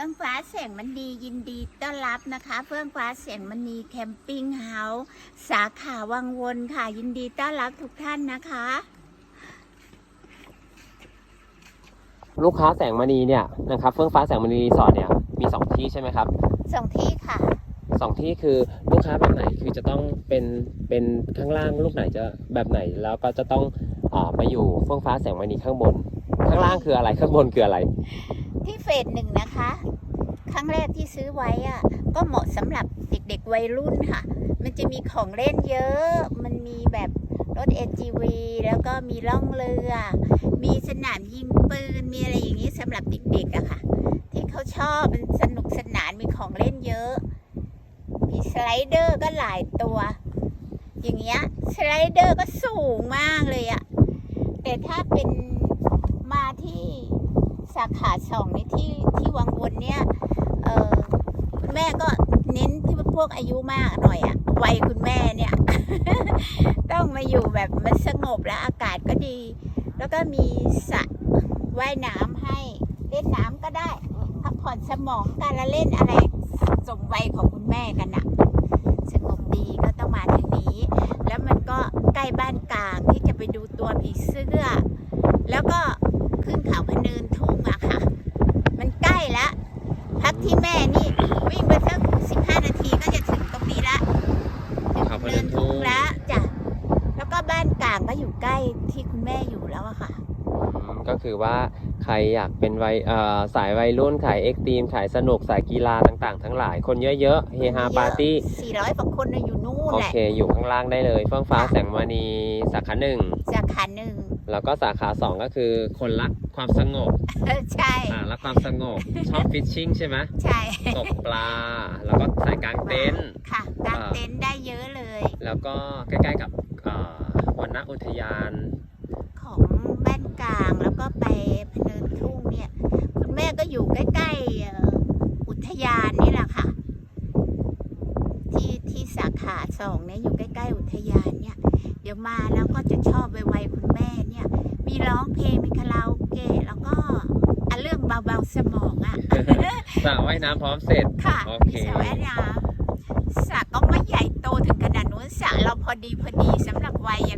ฟื่องฟ้าแสงมันดียินดีต้อนรับนะคะ เฟื่องฟ้าแสงมันนีแคมปิ้งเฮาส์สาขาวังวนค่ะยินดีต้อนรับทุกท่านนะคะ ลูกค้าแสงมณีเนี่ยนะครับเฟื่องฟ้าแสงมณีรีสอร์ทเนี่ยมีสองที่ใช่ไหมครับสองที่ค่ะ สองที่คือลูกค้าแบบไหนคือจะต้องเป็นเป็นข้างล่างลูกไหนจะแบบไหนแล้วก็จะต้องอามาอยู่เฟื่องฟ้าแสงมณีข้างบน ข้างล่างคืออะไรข้างบนคืออะไร ที่เฟสหนึ่งนะคะ ครั้งแรกที่ซื้อไว้อะก็เหมาะสำหรับเด็กๆวัยรุ่นค่ะ มันจะมีของเล่นเยอะ มันมีแบบรถ AGV แล้วก็มีล่องเรือ มีสนามยิงปืน มีอะไรอย่างนี้สำหรับเด็กๆอะค่ะ ที่เขาชอบมันสนุกสนานมีของเล่นเยอะ มีสไลเดอร์ก็หลายตัว อย่างเงี้ยสไลเดอร์ก็สูงมากเลยอะแต่ถ้าเป็น สาขาสองในที่ที่วังวนเนี่ยเออคุณแม่ก็เน้นที่พวกอายุมากหน่อยอะวัยคุณแม่เนี่ย ต้องมาอยู่แบบมันสงบและอากาศก็ดี แล้วก็มีสระว่ายน้ำให้เล่นน้ำก็ได้พักผ่อนสมองการละเล่นอะไรสมวัยของคุณแม่กันอะสงบดีก็ต้องมาทางนี้ แล้วมันก็ใกล้บ้านกลางที่จะไปดูตัวผีเสื้อ แล้วก็ขึ้นเขาพะเนินทุ่งอะค่ะ มันใกล้แล้ว พักที่แม่นี่วิ่งไปสักสิบห้านาทีก็จะถึงตรงนี้ละถึงเขาพะเนิเนินนทุ่ทุ่งงแล้วจ้ะแล้วก็บ้านกลางก็อยู่ใกล้ที่คุณแม่อยู่แล้วอะค่ะอืมก็คือว่าใครอยากเป็นวัยเอ่อสายวัยรุ่นสายเอ็กซ์ตรีมสายสนุกสายกีฬาต่างๆ ทั้งหลาย คนเยอะๆเฮฮาปาร์ตี้สี่ร้อยกว่าคนน่ะอยู่นู่นโอแหละเค อยู่ข้างล่างได้เลยเฟื่องฟ้าแสงมณีสาขาหนึ่งสาขาหนึ่ง แล้วก็สาขาสองก็คือคนรักความสงบเออใช่ อ่ารักความสงบ ชอบฟิชชิ่งใช่ไหมใช่ ตกปลา แล้วก็สายกลางเต็นท์ ค่ะกางเต็นท์ได้เยอะเลย แล้วก็ใกล้ๆกับเอ่อวันณอุทยาน ของบ้านกลางแล้วก็ไปพะเนินทุ่งเนี่ย คุณแม่ก็อยู่ใกล้ๆเอ่ออุทยานนี่แหละค่ะ ที่ที่สาขา สองเนี่ยอยู่ใกล้ๆอุทยานเนี่ย เดี๋ยวมาแล้วก็จะชอบไวๆคุณแม่เนี่ย มีร้องเพลงมีคาราโอเกะแล้วก็อันเรื่องเบาๆสมองอะสระว่ายน้ำพร้อมเสร็จค่ะโอมีเคสระว่ายน้ำสระก็ไม่ใหญ่โตถึงขนาดนู้นสระเราพอดีพอดีสำหรับวัยอย่างคุณแม่เนี่ย